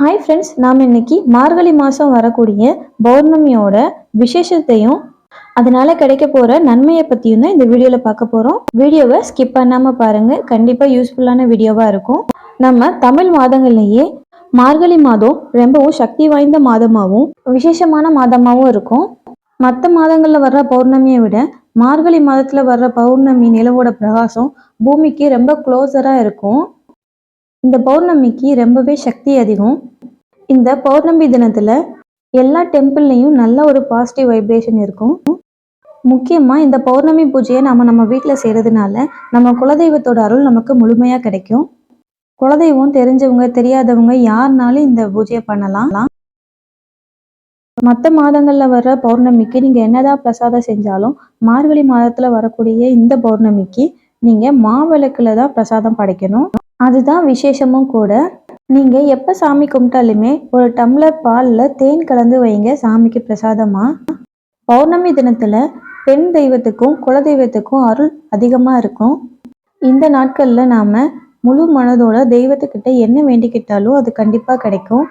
Hi friends நாம் இன்னைக்கு மார்கழி மாதம் வரக்கூடிய பௌர்ணமியோட விசேஷத்தையும் அதனால் கிடைக்க போகிற நன்மையை பற்றியும் தான் இந்த வீடியோவில் பார்க்க போகிறோம் வீடியோவை ஸ்கிப் பண்ணாமல் பாருங்கள் கண்டிப்பாக யூஸ்ஃபுல்லான வீடியோவாக இருக்கும். நம்ம தமிழ் மாதங்கள்லேயே மார்கழி மாதம் ரொம்பவும் சக்தி வாய்ந்த மாதமாகவும் விசேஷமான மாதமாகவும் இருக்கும். மற்ற மாதங்களில் வர்ற பௌர்ணமியை விட மார்கழி மாதத்தில் வர்ற பௌர்ணமி நிலவோட பிரகாசம் பூமிக்கு ரொம்ப க்ளோஸராக இருக்கும். இந்த பௌர்ணமிக்கு ரொம்பவே சக்தி அதிகம். இந்த பௌர்ணமி தினத்தில் எல்லா டெம்பிள்லேயும் நல்ல ஒரு பாசிட்டிவ் வைப்ரேஷன் இருக்கும். முக்கியமாக இந்த பௌர்ணமி பூஜையை நம்ம நம்ம வீட்டில் செய்கிறதுனால நம்ம குலதெய்வத்தோட அருள் நமக்கு முழுமையாக கிடைக்கும். குலதெய்வம் தெரிஞ்சவங்க தெரியாதவங்க யாருனாலும் இந்த பூஜையை பண்ணலாம். மற்ற மாதங்களில் வர்ற பௌர்ணமிக்கு நீங்கள் என்னதான் பிரசாதம் செஞ்சாலும் மார்கழி மாதத்தில் வரக்கூடிய இந்த பௌர்ணமிக்கு நீங்கள் மாவிளக்கில் தான் பிரசாதம் படைக்கணும். அதுதான் விசேஷமும் கூட. நீங்கள் எப்போ சாமி கும்பிட்டாலுமே ஒரு டம்ளர் பாலில் தேன் கலந்து வைங்க சாமிக்கு பிரசாதமாக பௌர்ணமி தினத்தில் பெண் தெய்வத்துக்கும் குலதெய்வத்துக்கும் அருள் அதிகமாக இருக்கும். இந்த நாட்களில் நாம் முழு மனதோட தெய்வத்துக்கிட்ட என்ன வேண்டிக்கிட்டாலும் அது கண்டிப்பாக கிடைக்கும்.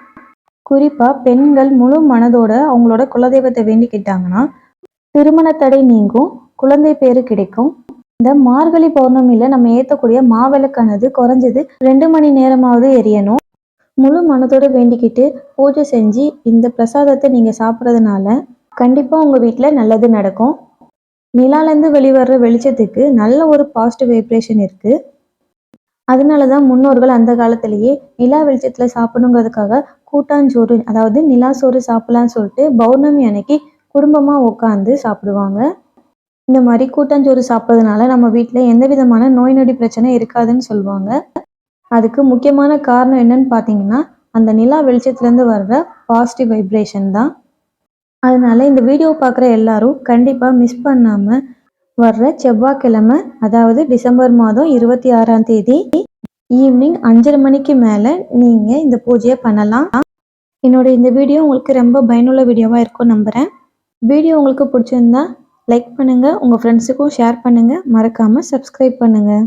குறிப்பாக பெண்கள் முழு மனதோட அவங்களோட குலதெய்வத்தை வேண்டிக்கிட்டாங்கன்னா திருமண தடை நீங்கும் குழந்தை பேரு கிடைக்கும். இந்த மார்கழி பௌர்ணமியில் நம்ம ஏற்றக்கூடிய மாவிளக்கானது குறைஞ்சது ரெண்டு மணி நேரமாவது எரியணும். முழு மனதோடு வேண்டிக்கிட்டு பூஜை செஞ்சு இந்த பிரசாதத்தை நீங்கள் சாப்பிட்றதுனால கண்டிப்பாக உங்கள் வீட்டில் நல்லது நடக்கும். நிலாலேருந்து வெளிவர்ற வெளிச்சத்துக்கு நல்ல ஒரு பாசிட்டிவ் வைப்ரேஷன் இருக்குது அதனால தான் முன்னோர்கள் அந்த காலத்திலேயே நிலா வெளிச்சத்தில் சாப்பிடணுங்கிறதுக்காக கூட்டாஞ்சோறு அதாவது நிலா சோறு சாப்பிடலான்னு சொல்லிட்டு பௌர்ணமி அன்னைக்கு குடும்பமாக உட்காந்து சாப்பிடுவாங்க. இந்த மாதிரி கூட்டாஞ்சோறு சாப்பிட்றதுனால நம்ம வீட்டில் எந்த விதமான நோய் நொடி பிரச்சனை இருக்காதுன்னு சொல்லுவாங்க. அதுக்கு முக்கியமான காரணம் என்னன்னு பார்த்தீங்கன்னா அந்த நிலா வெளிச்சத்துலேருந்து வர்ற பாசிட்டிவ் வைப்ரேஷன் தான். அதனால இந்த வீடியோ பார்க்குற எல்லாரும் கண்டிப்பாக மிஸ் பண்ணாமல் வர்ற செவ்வாய்க்கிழமை அதாவது டிசம்பர் மாதம் இருபத்தி ஆறாம் தேதி ஈவினிங் அஞ்சரை மணிக்கு மேலே நீங்கள் இந்த பூஜையை பண்ணலாம். என்னோட இந்த வீடியோ உங்களுக்கு ரொம்ப பயனுள்ள வீடியோவாக இருக்கும் நம்புகிறேன் வீடியோ உங்களுக்கு பிடிச்சிருந்தா லைக் பண்ணுங்கள் உங்கள் ஃப்ரெண்ட்ஸுக்கும் ஷேர் பண்ணுங்கள் மறக்காமல் சப்ஸ்கிரைப் பண்ணுங்கள்